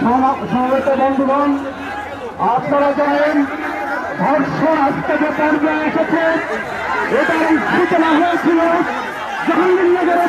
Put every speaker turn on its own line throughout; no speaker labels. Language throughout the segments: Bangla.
সমবেত বন্ধুগণ আপনারা জানেন ধর্ষণ আজকে যে পর্যায়ে এসেছে এটার সূচনা হয়েছিল জাহাঙ্গীরনগর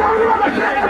বাংলাদেশের